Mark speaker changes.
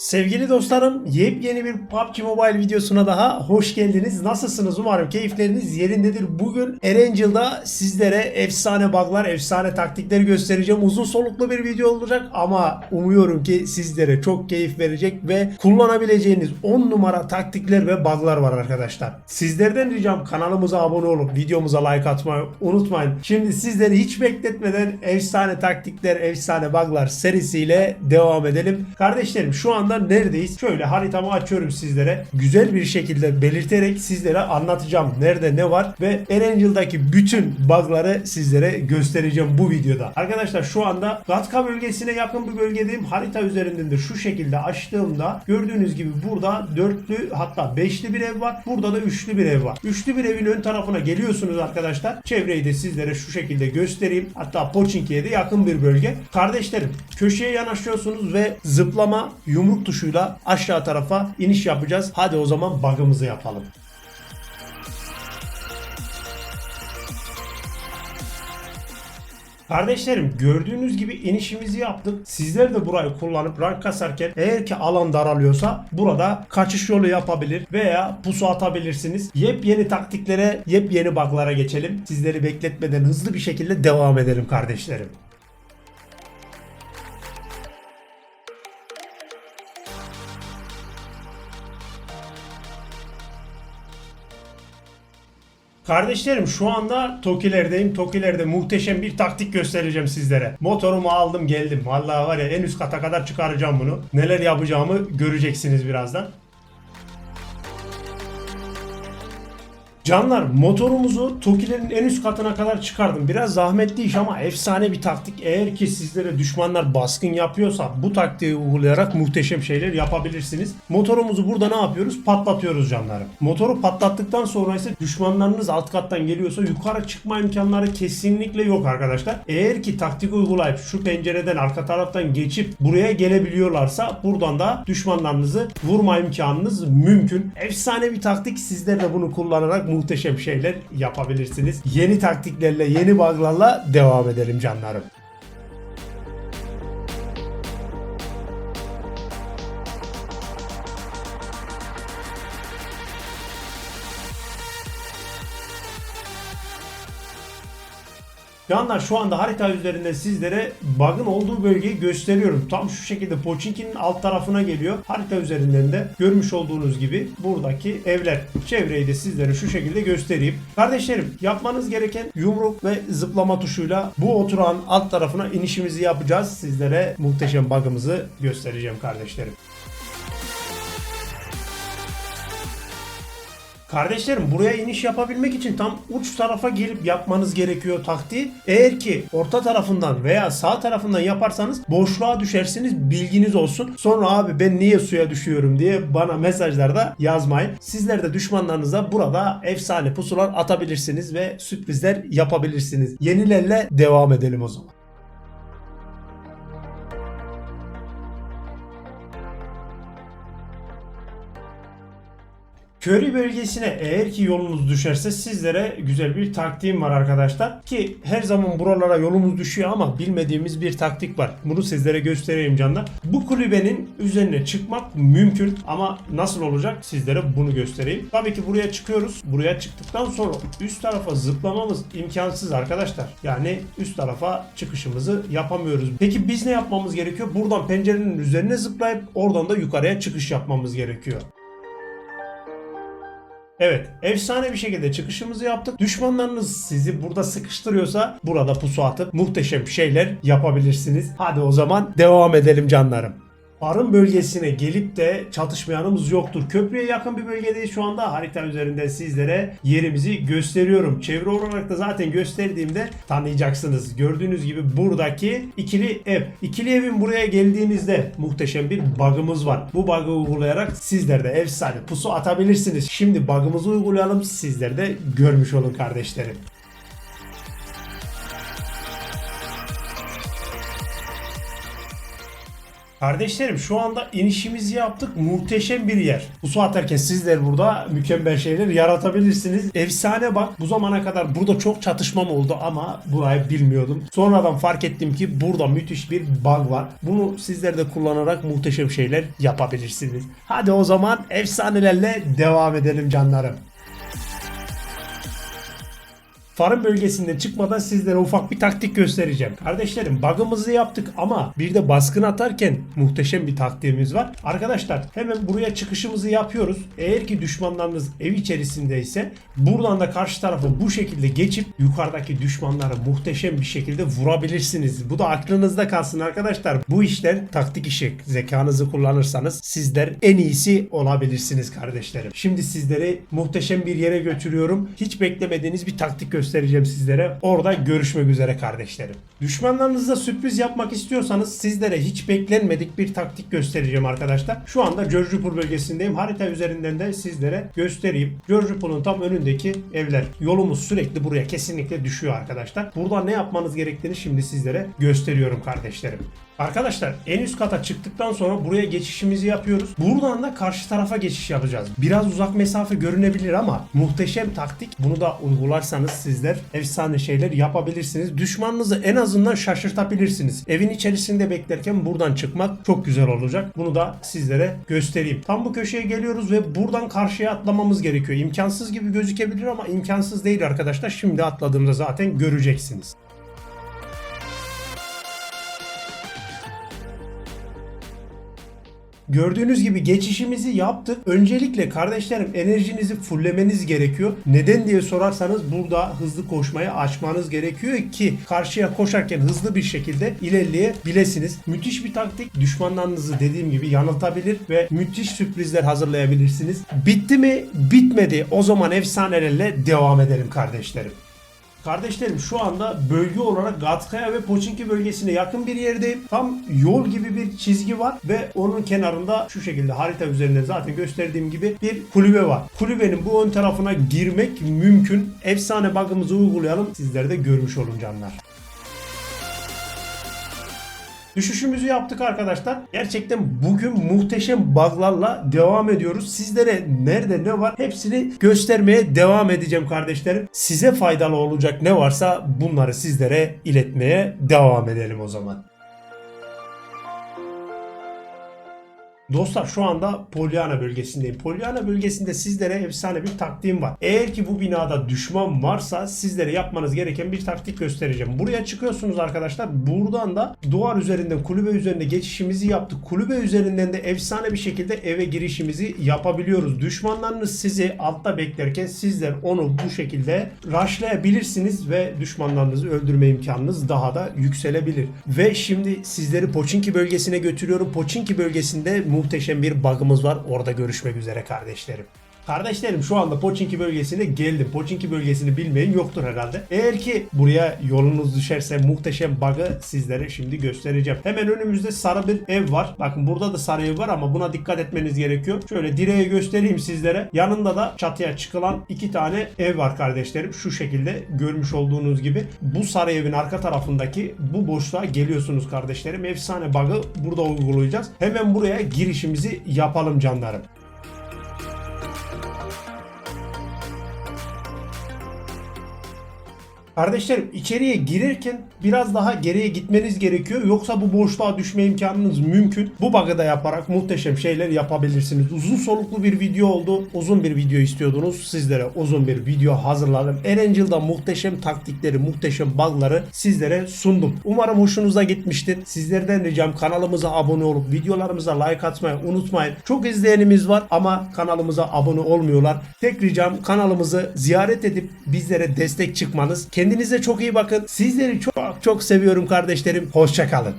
Speaker 1: Sevgili dostlarım, yepyeni bir PUBG Mobile videosuna daha hoş geldiniz. Nasılsınız? Umarım keyifleriniz yerindedir. Bugün Erangel'da sizlere efsane bug'lar, efsane taktikleri göstereceğim. Uzun soluklu bir video olacak ama umuyorum ki sizlere çok keyif verecek ve kullanabileceğiniz 10 numara taktikler ve bug'lar var arkadaşlar. Sizlerden ricam kanalımıza abone olup videomuza like atmayı unutmayın. Şimdi sizleri hiç bekletmeden efsane taktikler, efsane bug'lar serisiyle devam edelim. Kardeşlerim şu anda neredeyiz? Şöyle haritamı açıyorum sizlere. Güzel bir şekilde belirterek sizlere anlatacağım nerede ne var ve Erangel'daki bütün bug'ları sizlere göstereceğim bu videoda. Arkadaşlar şu anda Gatka bölgesine yakın bir bölgedeyim. Harita üzerinden de şu şekilde açtığımda gördüğünüz gibi burada dörtlü hatta beşli bir ev var. Burada da üçlü bir ev var. Üçlü bir evin ön tarafına geliyorsunuz arkadaşlar. Çevreyi de sizlere şu şekilde göstereyim. Hatta Pochinki'ye de yakın bir bölge. Kardeşlerim köşeye yanaşıyorsunuz ve zıplama yumruk tuşuyla aşağı tarafa iniş yapacağız. Hadi o zaman bug'ımızı yapalım. Kardeşlerim gördüğünüz gibi inişimizi yaptık. Sizler de burayı kullanıp rank kasarken eğer ki alan daralıyorsa burada kaçış yolu yapabilir veya pusu atabilirsiniz. Yepyeni taktiklere, yepyeni bug'lara geçelim. Sizleri bekletmeden hızlı bir şekilde devam edelim kardeşlerim. Kardeşlerim şu anda Tokilerdeyim. Tokilerde muhteşem bir taktik göstereceğim sizlere. Motorumu aldım geldim. Vallahi var ya en üst kata kadar çıkaracağım bunu. Neler yapacağımı göreceksiniz birazdan. Canlar motorumuzu Tokilerin en üst katına kadar çıkardım. Biraz zahmetli iş ama efsane bir taktik. Eğer ki sizlere düşmanlar baskın yapıyorsa bu taktiği uygulayarak muhteşem şeyler yapabilirsiniz. Motorumuzu burada ne yapıyoruz? Patlatıyoruz canlarım. Motoru patlattıktan sonra ise düşmanlarınız alt kattan geliyorsa yukarı çıkma imkanları kesinlikle yok arkadaşlar. Eğer ki taktik uygulayıp şu pencereden arka taraftan geçip buraya gelebiliyorlarsa buradan da düşmanlarınızı vurma imkanınız mümkün. Efsane bir taktik. Sizler de bunu kullanarak muhteşem şeyler yapabilirsiniz. Yeni taktiklerle, yeni bug'larla devam edelim canlarım. Canlar şu anda harita üzerinde sizlere bug'ın olduğu bölgeyi gösteriyorum. Tam şu şekilde Pochinki'nin alt tarafına geliyor. Harita üzerinden de görmüş olduğunuz gibi buradaki evler. Çevreyi de sizlere şu şekilde göstereyim. Kardeşlerim yapmanız gereken yumruk ve zıplama tuşuyla bu oturağın alt tarafına inişimizi yapacağız. Sizlere muhteşem bug'ımızı göstereceğim kardeşlerim. Kardeşlerim buraya iniş yapabilmek için tam uç tarafa gelip yapmanız gerekiyor taktiği. Eğer ki orta tarafından veya sağ tarafından yaparsanız boşluğa düşersiniz bilginiz olsun. Sonra abi ben niye suya düşüyorum diye bana mesajlarda yazmayın. Sizler de düşmanlarınıza burada efsane pusular atabilirsiniz ve sürprizler yapabilirsiniz. Yenilerle devam edelim o zaman. Köri bölgesine eğer ki yolunuz düşerse sizlere güzel bir taktiğim var arkadaşlar. Ki her zaman buralara yolumuz düşüyor ama bilmediğimiz bir taktik var. Bunu sizlere göstereyim canlar. Bu kulübenin üzerine çıkmak mümkün ama nasıl olacak sizlere bunu göstereyim. Tabii ki buraya çıkıyoruz. Buraya çıktıktan sonra üst tarafa zıplamamız imkansız arkadaşlar. Yani üst tarafa çıkışımızı yapamıyoruz. Peki biz ne yapmamız gerekiyor? Buradan pencerenin üzerine zıplayıp oradan da yukarıya çıkış yapmamız gerekiyor. Evet, efsane bir şekilde çıkışımızı yaptık. Düşmanlarınız sizi burada sıkıştırıyorsa burada pusu atıp muhteşem şeyler yapabilirsiniz. Hadi o zaman devam edelim canlarım. Barın bölgesine gelip de çatışmayanımız yoktur. Köprüye yakın bir bölgedeyiz şu anda. Harita üzerinde sizlere yerimizi gösteriyorum. Çevre olarak da zaten gösterdiğimde tanıyacaksınız. Gördüğünüz gibi buradaki ikili ev. İkili evin buraya geldiğinizde muhteşem bir bug'ımız var. Bu bug'ı uygulayarak sizler de efsane pusu atabilirsiniz. Şimdi bug'ımızı uygulayalım. Sizler de görmüş olun kardeşlerim. Kardeşlerim şu anda inişimizi yaptık. Muhteşem bir yer. Bu su atarken sizler burada mükemmel şeyler yaratabilirsiniz. Efsane bak. Bu zamana kadar burada çok çatışmam oldu ama burayı bilmiyordum. Sonradan fark ettim ki burada müthiş bir bug var. Bunu sizler de kullanarak muhteşem şeyler yapabilirsiniz. Hadi o zaman efsanelerle devam edelim canlarım. Farm bölgesinden çıkmadan sizlere ufak bir taktik göstereceğim. Kardeşlerim bug'ımızı yaptık ama bir de baskın atarken muhteşem bir taktiğimiz var. Arkadaşlar hemen buraya çıkışımızı yapıyoruz. Eğer ki düşmanlarınız ev içerisindeyse buradan da karşı tarafı bu şekilde geçip yukarıdaki düşmanları muhteşem bir şekilde vurabilirsiniz. Bu da aklınızda kalsın arkadaşlar. Bu işler taktik işi. Zekanızı kullanırsanız sizler en iyisi olabilirsiniz kardeşlerim. Şimdi sizleri muhteşem bir yere götürüyorum. Hiç beklemediğiniz bir taktik göstereceğim sizlere. Orada görüşmek üzere kardeşlerim. Düşmanlarınızla sürpriz yapmak istiyorsanız sizlere hiç beklenmedik bir taktik göstereceğim arkadaşlar. Şu anda Georgipur bölgesindeyim. Harita üzerinden de sizlere göstereyim. Georgipur'un tam önündeki evler. Yolumuz sürekli buraya kesinlikle düşüyor arkadaşlar. Burada ne yapmanız gerektiğini şimdi sizlere gösteriyorum kardeşlerim. Arkadaşlar en üst kata çıktıktan sonra buraya geçişimizi yapıyoruz. Buradan da karşı tarafa geçiş yapacağız. Biraz uzak mesafe görünebilir ama muhteşem taktik. Bunu da uygularsanız sizler efsane şeyler yapabilirsiniz. Düşmanınızı en azından şaşırtabilirsiniz. Evin içerisinde beklerken buradan çıkmak çok güzel olacak. Bunu da sizlere göstereyim. Tam bu köşeye geliyoruz ve buradan karşıya atlamamız gerekiyor. İmkansız gibi gözükebilir ama imkansız değil arkadaşlar. Şimdi atladığımda zaten göreceksiniz. Gördüğünüz gibi geçişimizi yaptık. Öncelikle kardeşlerim enerjinizi fullemeniz gerekiyor. Neden diye sorarsanız burada hızlı koşmayı açmanız gerekiyor ki karşıya koşarken hızlı bir şekilde ilerleyebilirsiniz. Müthiş bir taktik. Düşmanlarınızı dediğim gibi yanıltabilir ve müthiş sürprizler hazırlayabilirsiniz. Bitti mi? Bitmedi. O zaman efsanelerle devam edelim kardeşlerim. Kardeşlerim şu anda bölge olarak Gatkaya ve Poçinki bölgesine yakın bir yerdeyim. Tam yol gibi bir çizgi var ve onun kenarında şu şekilde harita üzerinde zaten gösterdiğim gibi bir kulübe var. Kulübenin bu ön tarafına girmek mümkün. Efsane bug'ımızı uygulayalım. Sizler de görmüş olun canlar. Düşüşümüzü yaptık arkadaşlar. Gerçekten bugün muhteşem bug'larla devam ediyoruz. Sizlere nerede ne var hepsini göstermeye devam edeceğim kardeşlerim. Size faydalı olacak ne varsa bunları sizlere iletmeye devam edelim o zaman. Dostlar şu anda Pollyanna bölgesindeyim. Pollyanna bölgesinde sizlere efsane bir taktiğim var. Eğer ki bu binada düşman varsa sizlere yapmanız gereken bir taktik göstereceğim. Buraya çıkıyorsunuz arkadaşlar. Buradan da duvar üzerinden kulübe üzerinde geçişimizi yaptık. Kulübe üzerinden de efsane bir şekilde eve girişimizi yapabiliyoruz. Düşmanlarınız sizi altta beklerken sizler onu bu şekilde rushlayabilirsiniz ve düşmanlarınızı öldürme imkanınız daha da yükselebilir. Ve şimdi sizleri Poçinki bölgesine götürüyorum. Poçinki bölgesinde muhteşem bir bug'ımız var. Orada görüşmek üzere kardeşlerim. Kardeşlerim şu anda Poçinki bölgesine geldim. Poçinki bölgesini bilmeyen yoktur herhalde. Eğer ki buraya yolunuz düşerse muhteşem bug'ı sizlere şimdi göstereceğim. Hemen önümüzde sarı bir ev var. Bakın burada da sarı ev var ama buna dikkat etmeniz gerekiyor. Şöyle direği göstereyim sizlere. Yanında da çatıya çıkılan iki tane ev var kardeşlerim. Şu şekilde görmüş olduğunuz gibi. Bu sarı evin arka tarafındaki bu boşluğa geliyorsunuz kardeşlerim. Efsane bug'ı burada uygulayacağız. Hemen buraya girişimizi yapalım canlarım. Kardeşlerim içeriye girerken biraz daha geriye gitmeniz gerekiyor. Yoksa bu boşluğa düşme imkanınız mümkün. Bu bug'ı da yaparak muhteşem şeyler yapabilirsiniz. Uzun soluklu bir video oldu. Uzun bir video istiyordunuz. Sizlere uzun bir video hazırladım. Erangel'da muhteşem taktikleri, muhteşem bug'ları sizlere sundum. Umarım hoşunuza gitmiştir. Sizlerden ricam kanalımıza abone olup videolarımıza like atmayı unutmayın. Çok izleyenimiz var ama kanalımıza abone olmuyorlar. Tek ricam kanalımızı ziyaret edip bizlere destek çıkmanız. Kendinize çok iyi bakın. Sizleri çok çok seviyorum kardeşlerim. Hoşçakalın.